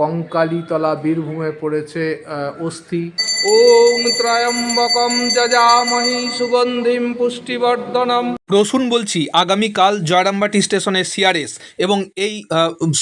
কঙ্কালীতলা বীরভূমে পড়েছে অস্থি। ওম ত্রয়ম্বকম যজামহি সুগন্ধিম পুষ্টিবর্ধনম। রসুন বলছি, আগামীকাল জয়রামবাটি স্টেশনের সিআরএস এবং এই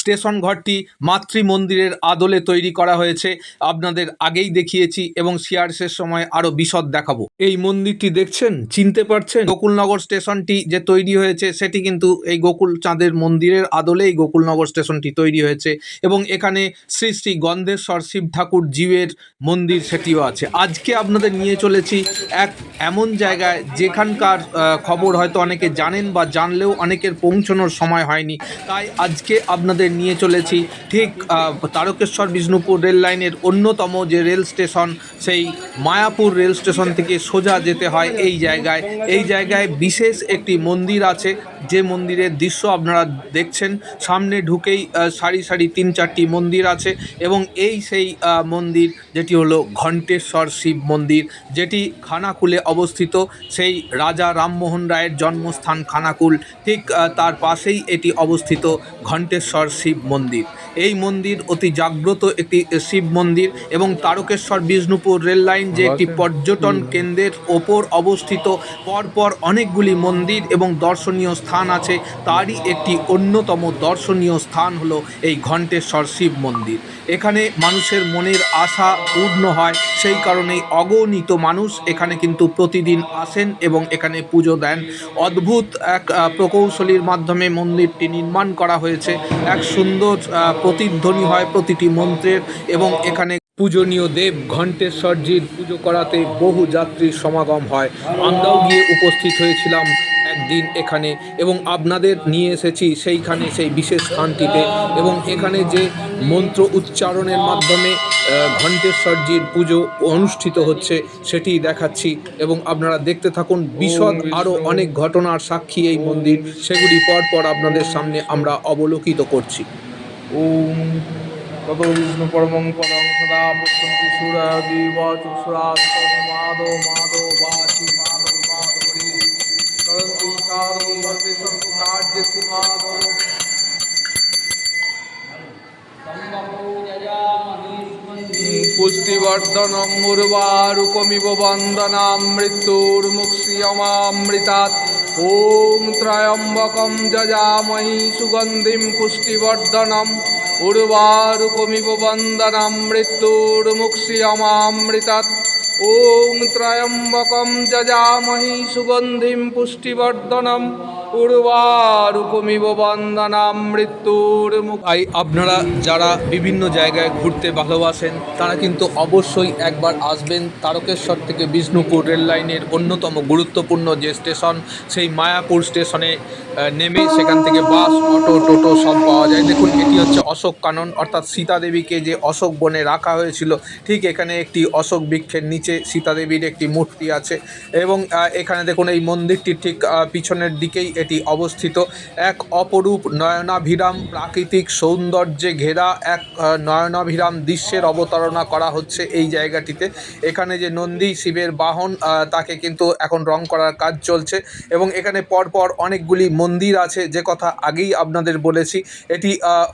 স্টেশন ঘরটি মাতৃ মন্দিরের আদলে তৈরি করা হয়েছে। আপনাদের আগেই দেখিয়েছি এবং সিআরএসের সময় আরও বিশদ দেখাবো। এই মন্দিরটি দেখছেন? চিনতে পারছেন? গোকুলনগর স্টেশনটি যে তৈরি হয়েছে, সেটি কিন্তু এই গোকুল চাঁদের মন্দিরের আদলে এই গোকুলনগর স্টেশনটি তৈরি হয়েছে এবং এখানে শ্রী শ্রী গন্ধেশ্বর শিব ঠাকুর জীবের মন্দির সেটিও আছে। আজকে আপনাদের নিয়ে চলেছি এক এমন জায়গায় যেখানকার খবর হয়তো অনেকে জানেন বা জানলেও অনেকের পৌঁছানোর সময় হয়নি। তাই আজকে আপনাদের নিয়ে চলেছি ঠিক তারকেশ্বর বিষ্ণুপুর রেল লাইনের অন্যতম যে রেল স্টেশন, সেই মায়াপুর রেল স্টেশন থেকে সোজা যেতে হয় এই জায়গায়। এই জায়গায় বিশেষ একটি মন্দির আছে, যে মন্দিরের দৃশ্য আপনারা দেখছেন। সামনে ঢুকেই সারি সারি তিন চারটি মন্দির আছে এবং এই সেই মন্দির, যেটি হলো ঘণ্টেশ্বর শিব মন্দির, যেটি খানাকুলে অবস্থিত। সেই রাজা রামমোহন রায়ের জন্মস্থান খানাকুল। ঠিক তার পাশেই এটি অবস্থিত ঘণ্টেশ্বর শিব মন্দির। এই মন্দির অতি জাগ্রত একটি শিব মন্দির এবং তারকেশ্বর বিষ্ণুপুর রেল লাইন যে একটি পর্যটন কেন্দ্রের ওপর অবস্থিত পরপর অনেকগুলি মন্দির এবং দর্শনীয় স্থান আছে। তারই একটি অন্যতম দর্শনীয় স্থান হলো এই ঘণ্টেশ্বর শিব মন্দির। এখানে মানুষের মনের আশা পূর্ণ হয় সেই কারণেই অগণিত মানুষ এখানে কিন্তু প্রতিদিন আসেন এবং এখানে পুজো দেন। অদ্ভুত এক প্রকৌশলীর মাধ্যমে মন্দিরটি নির্মাণ করা হয়েছে। এক সুন্দর প্রতিধ্বনি হয় প্রতিটি মন্ত্রের এবং এখানে পূজনীয় দেব ঘণ্টেশ্বরজির পুজো করাতে বহু যাত্রীর সমাগম হয়। আমরাও গিয়ে উপস্থিত হয়েছিলাম একদিন এখানে এবং আপনাদের নিয়ে এসেছি সেইখানে সেই বিশেষ স্থানটিতে এবং এখানে যে মন্ত্র উচ্চারণের মাধ্যমে ঘণ্টেশ্বরজির পুজো অনুষ্ঠিত হচ্ছে সেটি দেখাচ্ছি এবং আপনারা দেখতে থাকুন বিশদ আরও অনেক ঘটনার সাক্ষী এই মন্দির সেগুলি পরপর আপনাদের সামনে আমরা অবলোকিত করছি। ওম তত বিষ্ণু পরমং পদং সদা পশ্যন্তি সুরা বাচি ভক্তি কার্য জয়া উর্বারুকমিব বন্দনা মৃত্যুর্মুক্ষিয়মামৃতাৎ ওম ত্রয়ম্বকম যজামহি সুগন্ধিম পুষ্টিবর্ধনম। উর্বারুকমিব বন্দনাম মৃত্যুর্মুক্ষিয়মামৃতাৎ ওম ত্রয়ম্বকম যজামহি সুগন্ধিম পুষ্টিবর্ধনম উর্বারুকমিব বন্দনাম মৃত্যুর্মুখ তাই আপনারা যারা বিভিন্ন জায়গায় ঘুরতে ভালোবাসেন, তারা কিন্তু অবশ্যই একবার আসবেন তারকেশ্বর থেকে বিষ্ণুপুর রেল লাইনের অন্যতম গুরুত্বপূর্ণ যে স্টেশন, সেই মায়াপুর স্টেশনে নেমে সেখান থেকে বাস, অটো, টোটো সব পাওয়া যায়। দেখুন, এটি হচ্ছে অশোক কানন, অর্থাৎ সীতা দেবীকে যে অশোক বনে রাখা হয়েছিল, ঠিক এখানে একটি অশোক বৃক্ষের নিচে সীতা দেবীর একটি মূর্তি আছে এবং এখানে দেখুন এই মন্দিরটির ঠিক পিছনের দিকেই এটি অবস্থিত। এক অপরূপ নয়নাভিরাম প্রাকৃতিক সৌন্দর্যে ঘেরা এক নয়নাভিরাম দৃশ্যের অবতারণা করা হচ্ছে এই জায়গাটিতে। এখানে যে নন্দী শিবের বাহন তাকে কিন্তু এখন রং করার কাজ চলছে এবং এখানে পরপর অনেকগুলি মন্দির আছে, যে কথা আগেই আপনাদের বলেছি। এটি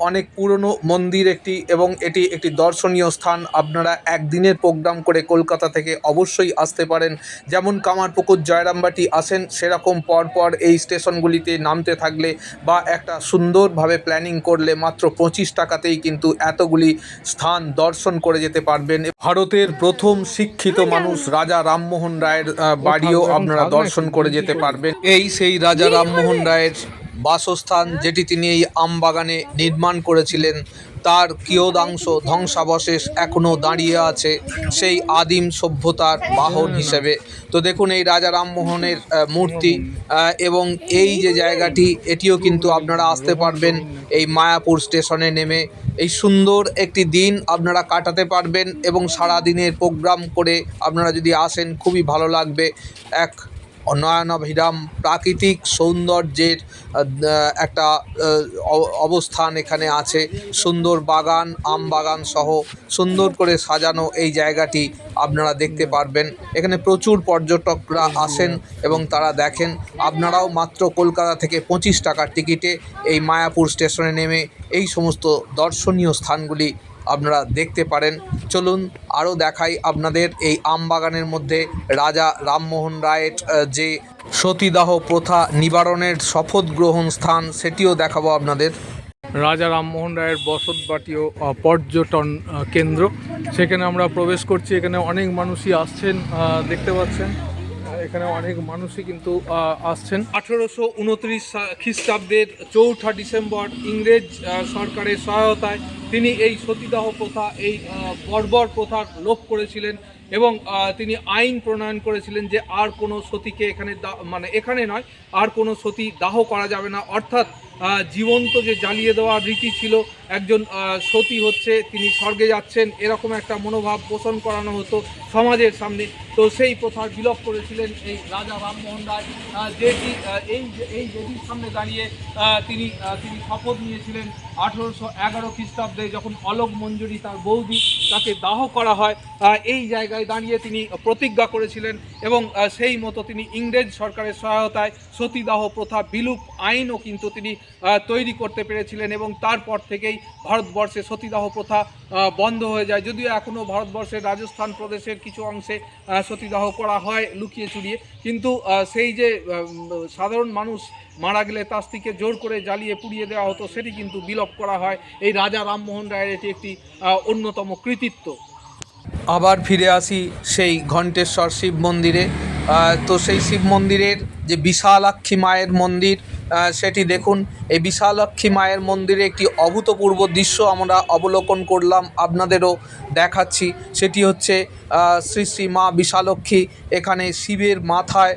অনেক পুরনো মন্দির একটি এবং এটি একটি দর্শনীয় স্থান। আপনারা একদিনের প্রোগ্রাম করে কলকাতা অবশ্যই আসতে পারেন। যেমন কামারপুকুর জয়রামবাটি আসেন সেরকম পরপর এই স্টেশনগুলিতে নামতে থাকলে বা একটা সুন্দরভাবে প্ল্যানিং করলে মাত্র পঁচিশ টাকাতেই কিন্তু এতগুলি স্থান দর্শন করে যেতে পারবেন। ভারতের প্রথম শিক্ষিত মানুষ রাজা রামমোহন রায়ের বাড়িও আপনারা দর্শন করে যেতে পারবেন। এই সেই রাজা রামমোহন রায়ের বাসস্থান যেটি তিনি এই আমবাগানে নির্মাণ করেছিলেন তার কিয়দাংশ ধ্বংসাবশেষ এখনও দাঁড়িয়ে আছে সেই আদিম সভ্যতার বাহন হিসেবে। তো দেখুন এই রাজা রামমোহনের মূর্তি এবং এই যে জায়গাটি, এটিও কিন্তু আপনারা আসতে পারবেন এই মায়াপুর স্টেশনে নেমে। এই সুন্দর একটি দিন আপনারা কাটাতে পারবেন এবং সারা দিনের প্রোগ্রাম করে আপনারা যদি আসেন, খুবই ভালো লাগবে। এক নয়নাভিরাম প্রাকৃতিক সৌন্দর্যের একটা অবস্থান এখানে আছে। সুন্দর বাগান, আম বাগান সহ সুন্দর করে সাজানো এই জায়গাটি আপনারা দেখতে পারবেন। এখানে প্রচুর পর্যটকরা আসেন এবং তারা দেখেন। আপনারাও মাত্র কলকাতা থেকে পঁচিশ টাকার টিকিটে এই মায়াপুর স্টেশনে নেমে এই সমস্ত দর্শনীয় স্থানগুলি আপনারা দেখতে পারেন। চলুন আরও দেখাই আপনাদের এই আম বাগানের মধ্যে রাজা রামমোহন রায়ের যে সতীদাহ প্রথা নিবারণের শপথ গ্রহণ স্থান, সেটিও দেখাবো আপনাদের। রাজা রামমোহন রায়ের বসতবাটি ও পর্যটন কেন্দ্র। সেখানে আমরা প্রবেশ করছি। এখানে অনেক মানুষই আসছেন দেখতে পাচ্ছেন। এখানে অনেক মানুষই কিন্তু আসছেন। আঠেরোশো উনত্রিশ খ্রিস্টাব্দের চৌঠা ডিসেম্বর ইংরেজ সরকারের সহায়তায় তিনি এই সতীদাহ প্রথা, এই বর্বর প্রথার লোপ করেছিলেন এবং তিনি আইন প্রণয়ন করেছিলেন যে আর কোনো সতীকে এখানে মানে এখানে নয়, আর কোনো সতী দাহ করা যাবে না। অর্থাৎ জীবন্ত যে জ্বালিয়ে দেওয়ার রীতি ছিল একজন সতী হচ্ছে, তিনি স্বর্গে যাচ্ছেন, এরকম একটা মনোভাব পোষণ করানো হতো সমাজের সামনে। তো সেই প্রথার বিলোপ করেছিলেন এই রাজা রামমোহন রায় যেটি এই এই বেদির সামনে দাঁড়িয়ে তিনি তিনি শপথ নিয়েছিলেন আঠেরোশো এগারো খ্রিস্টাব্দে যখন অলোক মঞ্জুরি তার বৌদি তাকে দাহ করা হয় এই জায়গায় দাঁড়িয়ে তিনি প্রতিজ্ঞা করেছিলেন এবং সেই মতো তিনি ইংরেজ সরকারের সহায়তায় সতীদাহ প্রথা বিলুপ আইনও কিন্তু তিনি তৈরি করতে পেরেছিলেন এবং তারপর থেকেই ভারতবর্ষে সতীদাহ প্রথা বন্ধ হয়ে যায়। যদিও এখনও ভারতবর্ষের রাজস্থান প্রদেশের কিছু অংশে সতীদাহ করা হয় লুকিয়ে চুরিয়ে। কিন্তু সেই যে সাধারণ মানুষ মারা গেলে তার স্ত্রীকে জোর করে জ্বালিয়ে পুড়িয়ে দেওয়া হতো, সেটি কিন্তু বিলোপ করা হয়। এই রাজা রামমোহন রায়ের এটি একটি অন্যতম কৃতিত্ব। আবার ফিরে আসি সেই ঘণ্টেশ্বর শিব মন্দিরে। তো সেই শিব মন্দিরের যে বিশালাক্ষী মায়ের মন্দির সেটি দেখুন। এই বিশালক্ষী মায়ের মন্দিরে একটি অভূতপূর্ব দৃশ্য আমরা অবলোকন করলাম, আপনাদেরও দেখাচ্ছি। সেটি হচ্ছে শ্রী শ্রী মা বিশালক্ষী এখানে শিবের মাথায়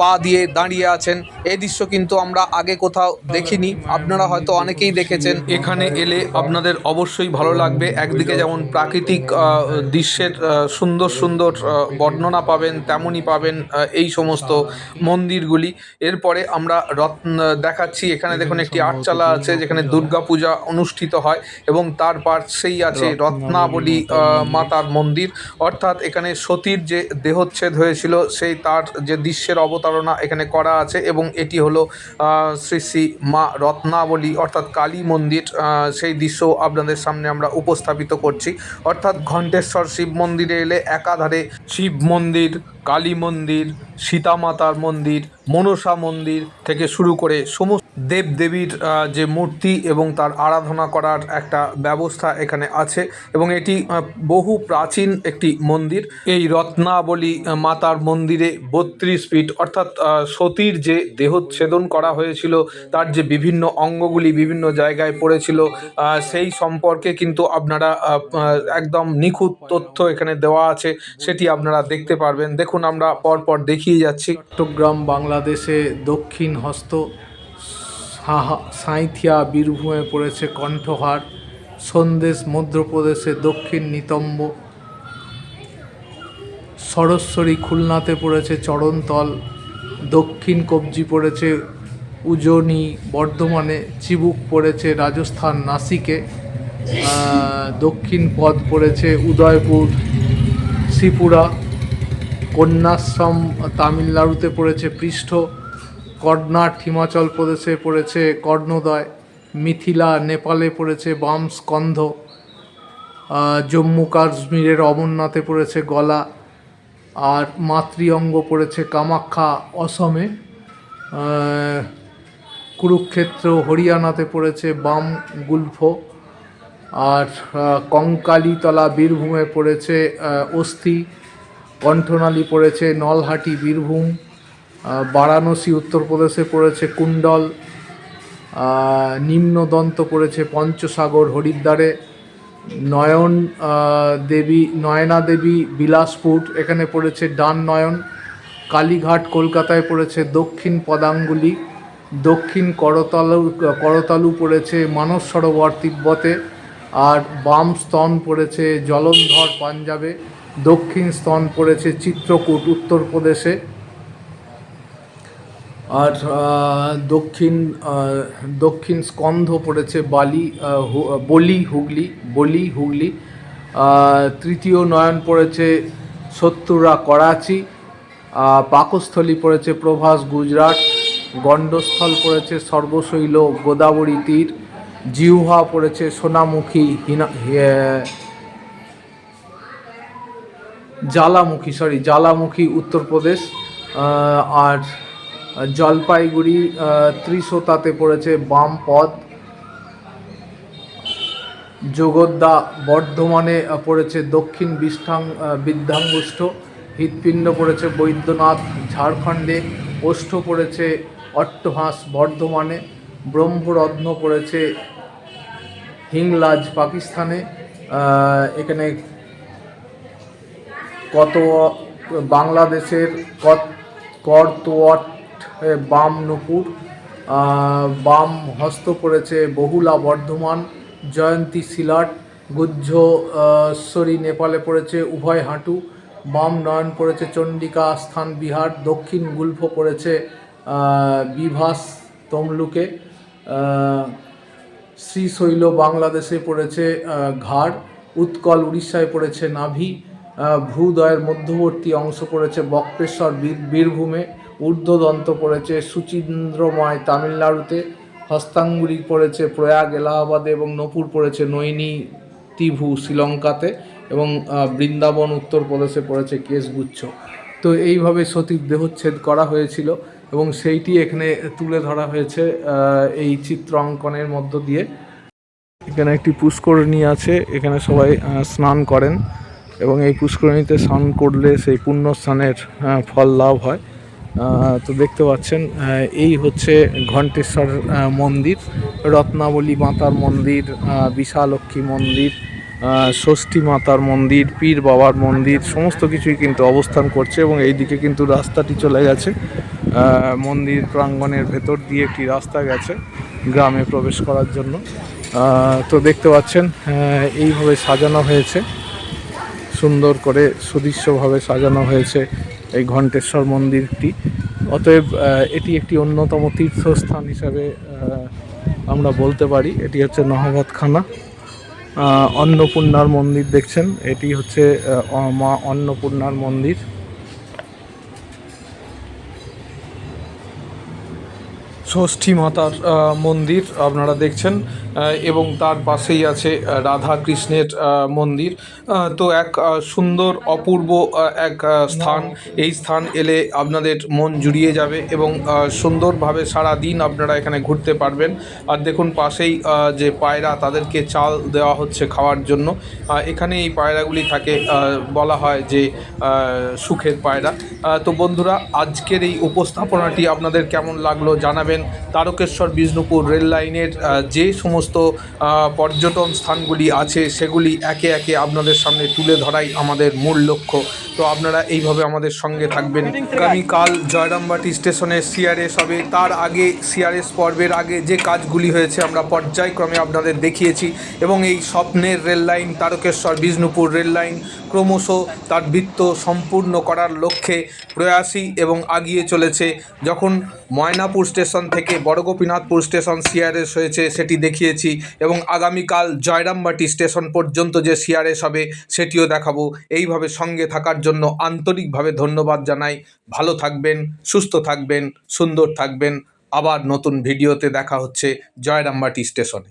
পা দিয়ে দাঁড়িয়ে আছেন। এই দৃশ্য কিন্তু আমরা আগে কোথাও দেখিনি, আপনারা হয়তো অনেকেই দেখেছেন। এখানে এলে আপনাদের অবশ্যই ভালো লাগবে। একদিকে যেমন প্রাকৃতিক দৃশ্যের সুন্দর সুন্দর বর্ণনা পাবেন, তেমনই পাবেন এই সমস্ত মন্দিরগুলি। এরপরে আমরা রত্ন দেখাচ্ছি। এখানে দেখুন একটি আটচালা আছে যেখানে দুর্গাপূজা অনুষ্ঠিত হয় এবং তার পাশেই আছে রত্নাবলী মাতার মন্দির। অর্থাৎ এখানে সতীর যে দেহচ্ছেদ হয়েছিল সেই তার যে দৃশ্যের অবতারণা এখানে করা আছে এবং এটি হলো শ্রী শ্রী মা রত্নাবলী অর্থাৎ কালী মন্দির। সেই দৃশ্য আপনাদের সামনে আমরা উপস্থাপিত করছি। অর্থাৎ ঘণ্টেশ্বর শিব মন্দিরে এলে একাধারে শিব মন্দির কালী মন্দির সীতামাতার মন্দির মনসা মন্দির থেকে শুরু করে সমস্ত দেবদেবীর যে মূর্তি এবং তার আরাধনা করার একটা ব্যবস্থা এখানে আছে এবং এটি বহু প্রাচীন একটি মন্দির। এই রত্নাবলী মাতার মন্দিরে বত্রিশ ফিট, অর্থাৎ সতীর যে দেহচ্ছেদন করা হয়েছিল, তার যে বিভিন্ন অঙ্গগুলি বিভিন্ন জায়গায় পড়েছিল সেই সম্পর্কে কিন্তু আপনারা একদম নিখুঁত তথ্য এখানে দেওয়া আছে, সেটি আপনারা দেখতে পারবেন। দেখুন, আমরা পরপর দেখিয়ে যাচ্ছি। চট্টগ্রাম, বাংলাদেশে দক্ষিণ হস্ত সাহা- সাঁইথিয়া, বীরভূমে পড়েছে কণ্ঠহার, সন্দেশ, মধ্যপ্রদেশে দক্ষিণ নিতম্ব, সরস্বরী খুলনাতে পড়েছে চরণতল, দক্ষিণ কবজি পড়েছে উজনি, বর্ধমানে চিবুক পড়েছে রাজস্থান নাসিকে দক্ষিণ পদ পড়েছে উদয়পুর শ্রীপুরা কন্যাশ্রম, তামিলনাড়ুতে পড়েছে পৃষ্ঠ কর্ণাট হিমাচল প্রদেশে পড়েছে কর্ণোদয়, মিথিলা নেপালে পড়েছে বাম স্কন্ধ জম্মু কাশ্মীরের অমরনাথে পড়েছে গলা, আর মাতৃ অঙ্গ পড়েছে কামাখ্যা অসমে কুরুক্ষেত্র হরিয়ানাতে পড়েছে বাম গুলফ, আর কঙ্কালীতলা বীরভূমে পড়েছে অস্থি, কণ্ঠনালী পড়েছে নলহাটি বীরভূম বারাণসী, উত্তরপ্রদেশে পড়েছে কুণ্ডল নিম্নদন্ত পড়েছে পঞ্চসাগর, হরিদ্বারে, নয়ন দেবী, নয়না দেবী, বিলাসপুর, এখানে পড়েছে ডান নয়ন, কালীঘাট, কলকাতায় পড়েছে দক্ষিণ পদাঙ্গুলি, দক্ষিণ করতালু করতালু পড়েছে মানস সরোবর তিব্বতে, আর বাম স্তন পড়েছে জলন্ধর, পাঞ্জাবে, দক্ষিণ স্তন পড়েছে চিত্রকূট, উত্তরপ্রদেশে। আর দক্ষিণ দক্ষিণ স্কন্ধ পড়েছে বালি বলি হুগলি বলি হুগলি। তৃতীয় নয়ন পড়েছে সত্তরা করাচি। পাকস্থলী পড়েছে প্রভাস গুজরাট। গণ্ডস্থল পড়েছে সর্বশৈল গোদাবরী তীর। জিউহা পড়েছে সোনামুখী হিনা জ্বালামুখী সরি জ্বালামুখী উত্তরপ্রদেশ। আর জলপাইগুড়ি ত্রিশোতাতে পড়েছে বাম পদ। যোগদ্দা বর্ধমানে পড়েছে দক্ষিণ বিষ্ঠাং বিদ্যাঙ্গুষ্ঠ হৃৎপিণ্ড পড়েছে বৈদ্যনাথ ঝাড়খণ্ডে। ওষ্ঠ পড়েছে অট্টহাঁস বর্ধমানে। ব্রহ্মরত্ন পড়েছে হিংলাজ পাকিস্তানে। এখানে কত বাংলাদেশের কত, করতোয়াট বাম নুপুর বাম হস্ত পড়েছে বহুলা বর্ধমান, জয়ন্তী সিলাট গুজ্জশ্বরী নেপালে পড়েছে উভয় হাঁটু, বাম নয়ন পড়েছে চণ্ডিকা, স্থান বিহার, দক্ষিণ গুল্ফ পড়েছে বিভাস, তমলুকে শ্রীশৈল বাংলাদেশে পড়েছে ঘাড়, উৎকল উড়িষ্যায় পড়েছে নাভি ভূদয়ের মধ্যবর্তী অংশ পড়েছে বক্রেশ্বর বীর- বীরভূমে ঊর্ধ্বদন্ত পড়েছে সুচিন্দ্রময় তামিলনাড়ুতে হস্তাঙ্গুলি পড়েছে প্রয়াগ, এলাহাবাদে এবং নপুর পড়েছে, নৈনী, তিভু, শ্রীলঙ্কাতে এবং বৃন্দাবন, উত্তরপ্রদেশে পড়েছে কেশগুচ্ছ। তো এইভাবে সতীর দেহচ্ছেদ করা হয়েছিল এবং সেইটি এখানে তুলে ধরা হয়েছে এই চিত্র অঙ্কনের মধ্য দিয়ে। এখানে একটি পুষ্করিণী আছে, এখানে সবাই স্নান করেন এবং এই পুষ্করিণীতে স্নান করলে সেই পুণ্য স্নানের ফল লাভ হয়। তো দেখতে পাচ্ছেন এই হচ্ছে ঘণ্টেশ্বর মন্দির, রত্নাবলী মাতার মন্দির বিশালক্ষী মন্দির ষষ্ঠী মাতার মন্দির, পীর বাবার মন্দির, সমস্ত কিছুই কিন্তু অবস্থান করছে এবং এই দিকে কিন্তু রাস্তাটি চলে গেছে। মন্দির প্রাঙ্গণের ভেতর দিয়ে একটি রাস্তা গেছে গ্রামে প্রবেশ করার জন্য। তো দেখতে পাচ্ছেন এইভাবে সাজানো হয়েছে। সুন্দর করে সুদৃশ্যভাবে সাজানো হয়েছে। এই ঘণ্টেশ্বর মন্দিরটি। অতএব এটি একটি অন্যতম তীর্থস্থান হিসাবে আমরা বলতে পারি। এটি হচ্ছে নহবতখানা অন্নপূর্ণার মন্দির দেখছেন। এটি হচ্ছে মা অন্নপূর্ণার মন্দির। ষষ্ঠী মাতার মন্দির আপনারা দেখছেন এবং তার পাশেই আছে রাধা কৃষ্ণের মন্দির। তো এক সুন্দর, অপূর্ব এক স্থান। এই স্থান এলে আপনাদের মন জুড়িয়ে যাবে এবং সুন্দরভাবে সারা দিন আপনারা এখানে ঘুরতে পারবেন। আর দেখুন পাশেই যে পায়রা, তাদেরকে চাল দেওয়া হচ্ছে খাওয়ার জন্য। এখানে এই পায়রাগুলি থাকে বলা হয় যে সুখের পায়রা। তো বন্ধুরা, আজকের এই উপস্থাপনাটি আপনাদের কেমন লাগল জানাবেন তারকেশ্বর, বিষ্ণুপুর রেল লাইনের যে সমস্ত পর্যটন স্থানগুলি আছে, সেগুলি একে একে আপনাদের সামনে তুলে ধরাই আমাদের মূল লক্ষ্য। তো আপনারা এইভাবে আমাদের সঙ্গে থাকবেন। আগামীকাল জয়রামবাটি স্টেশনে সিআরএস হবে। তার আগে সিআরএস পর্বের আগে যে কাজগুলি হয়েছে আমরা পর্যায়ক্রমে আপনাদের দেখিয়েছি এবং এই স্বপ্নের rail line, Tarakeswar, Bishnupur rail line ক্রমশ তার বৃত্ত সম্পূর্ণ করার লক্ষ্যে প্রয়াসী এবং আগিয়ে চলেছে। যখন ময়নাপুর স্টেশন থেকে বড়গোপীনাথপুর স্টেশন সিআরএস হয়েছে সেটি দেখিয়েছি এবং আগামীকাল জয়রামবাটি স্টেশন পর্যন্ত যে সিআরএস হবে সেটিও দেখাবো। এইভাবে সঙ্গে থাকার জন্য আন্তরিকভাবে ধন্যবাদ জানাই। ভালো থাকবেন, সুস্থ থাকবেন, সুন্দর থাকবেন। আবার নতুন ভিডিওতে দেখা হচ্ছে জয়রামবাটি স্টেশনে।